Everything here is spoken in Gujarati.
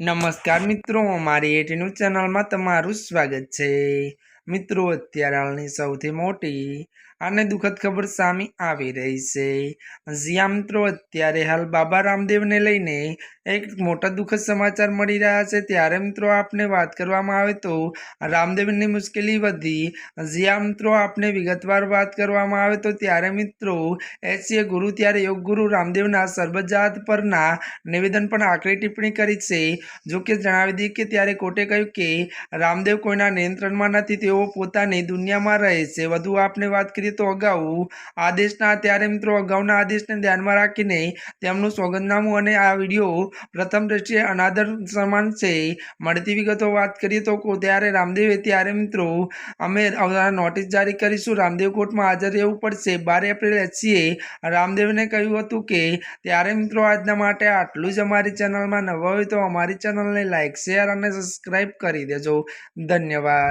નમસ્કાર મિત્રો મારી એટીનું ચેનલમાં તમારું સ્વાગત છે. મિત્રો અત્યારે હાલની સૌથી મોટી અને દુઃખદ ખબર સામે આવી રહી છે. જ્યાં મિત્રો અત્યારે હાલ બાબા રામદેવને લઈને એક મોટા દુઃખદ સમાચાર મળી રહ્યા છે. ત્યારે મિત્રો આપને વાત કરવામાં આવે તો રામદેવની મુશ્કેલી વધી. જ્યાં મિત્રો આપને વિગતવાર વાત કરવામાં આવે તો ત્યારે મિત્રો એસીએ ગુરુ ત્યારે યોગ ગુરુ રામદેવના સર્વજાત પરના નિવેદન પણ આકરી ટિપ્પણી કરી છે. જો કે જણાવી દઈએ કે ત્યારે કોર્ટે કહ્યું કે રામદેવ કોઈના નિયંત્રણમાં નથી, તેઓ પોતાની દુનિયામાં રહે છે. વધુ આપને વાત કરીએ તો અગાઉ. આદેશના ત્યારે મિત્રો અગાઉના આદેશને ધ્યાનમાં રાખીને તેમનું સોગંદનામું અને આ વીડિયો પ્રથમ દ્રષ્ટિએ અનાદર સમાન છે. મળતી વિગતો વાત કરીએ તો ત્યારે રામદેવે ત્યારે મિત્રો અમે નોટિસ જારી કરીશું. રામદેવ કોર્ટમાં હાજર રહેવું પડશે. બાર એપ્રિલ એચસીએ રામદેવને કહ્યું હતું કે ત્યારે મિત્રો આજના માટે આટલું જ અમારી ચેનલમાં નવા હોય તો અમારી ચેનલને લાઇક શેર અને સબસ્ક્રાઈબ કરી દેજો. ધન્યવાદ.